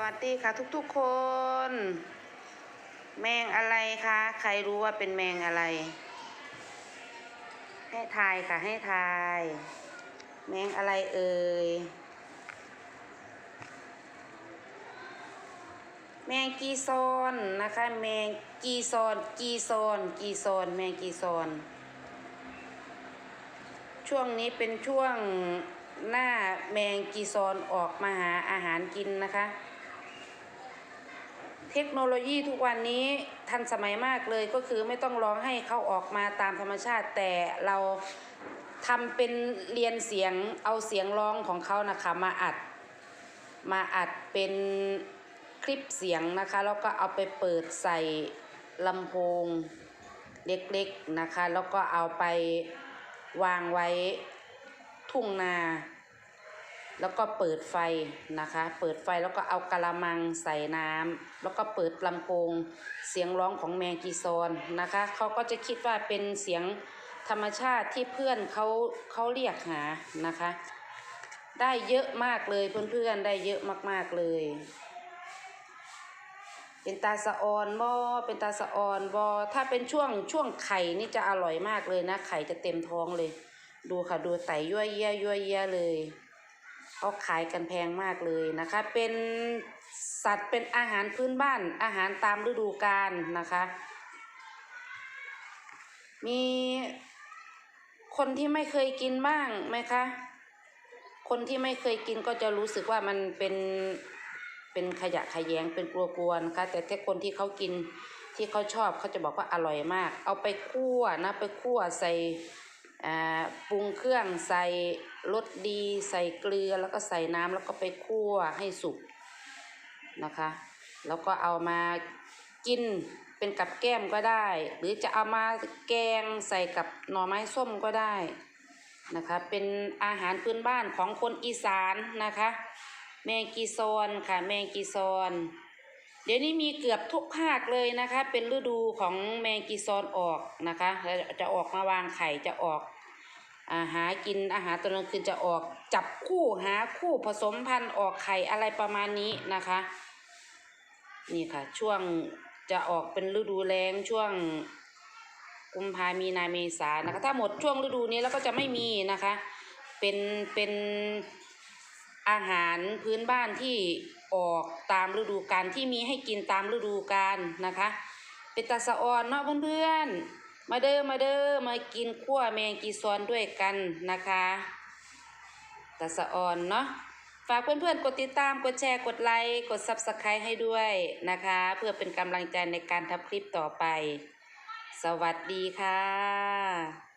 วัสดีค่ะทุกๆคน แมงอะไรคะ ใครรู้ว่าเป็นแมงอะไร ให้ทายค่ะให้ทาย แมงอะไรเอ่ย แมงกีซอนนะคะ แมงกีซอนกีซอนกีซอนแมงกีซอน ช่วงนี้เป็นช่วงหน้าแมงกีซอนออกมาหาอาหารกินนะคะ เทคโนโลยีทุกวันนี้ทันสมัยมากเลยก็คือไม่ต้องร้องให้เขาออกมาตามธรรมชาติ แต่เราทำเป็นเรียนเสียงเอาเสียงร้องของเขานะคะมาอัด มาอัดเป็นคลิปเสียงนะคะแล้วก็เอาไปเปิดใส่ลำโพงเล็กๆนะคะ แล้วก็เอาไปวางไว้ทุ่งนา แล้วก็เปิดไฟนะคะ เปิดไฟแล้วก็เอากระมังใส่น้ำแล้วก็เปิดลำโพงเสียงร้องของแมงกีซอนนะคะเขาก็จะคิดว่าเป็นเสียงธรรมชาติที่เพื่อนเขาเขาเรียกหานะคะ ได้เยอะมากเลยเพื่อนๆได้เยอะมากๆเลย เป็นตาสะออนบอเป็นตาสะออนบอถ้าเป็นช่วงช่วงไข่นี่จะอร่อยมากเลยนะ ไข่จะเต็มท้องเลย ดูค่ะดูไตยั่วเยี่ยยั่วเยี่ยเลย เขาขายกันแพงมากเลยนะคะ เป็นสัตว์เป็นอาหารพื้นบ้านอาหารตามฤดูกาลนะคะ มีคนที่ไม่เคยกินบ้างไหมคะ คนที่ไม่เคยกินก็จะรู้สึกว่ามันเป็นเป็นขยะขยงเป็นกลัวๆนะคะ แต่ถ้าคนที่เขากินที่เขาชอบเขาจะบอกว่าอร่อยมาก เอาไปคั่วนะไปคั่วใส่ ปรุงเครื่องใส่รสดี ใส่เกลือแล้วก็ใส่น้ำแล้วก็ไปคั่วให้สุกนะคะ แล้วก็เอามากินเป็นกับแก้มก็ได้ หรือจะเอามาแกงใส่กับหน่อไม้ส้มก็ได้นะคะ เป็นอาหารพื้นบ้านของคนอีสานนะคะ แมงกีซอนค่ะ แมงกีซอน เดี๋ยวนี้มีเกือบทุกภาคเลยนะคะ เป็นฤดูของแมงกีซอนออกนะคะ จะออกมาวางไข่จะออกอาหากินอาหารตอนกลางคืนจะออกจับคู่หาคู่ผสมพันธุ์ออกไข่อะไรประมาณนี้นะคะ นี่ค่ะ ช่วงจะออกเป็นฤดูแล้งช่วงกุมภามีนาเมษานะคะ ถ้าหมดช่วงฤดูนี้แล้วก็จะไม่มีนะคะ เป็นเป็น อาหารพื้นบ้านที่ออกตามฤดูกาลที่มีให้กินตามฤดูกาลนะคะ เป็นตาสะออนเนาะเพื่อนๆ มาเด้อมาเด้อมากินขั้วแมงกีซอนด้วยกันนะคะตาสะออนเนาะฝากเพื่อนๆ กดติดตามกดแชร์กดไลค์กด Subscribe ให้ด้วยนะคะ เพื่อเป็นกำลังใจในการทำคลิปต่อไป สวัสดีค่ะ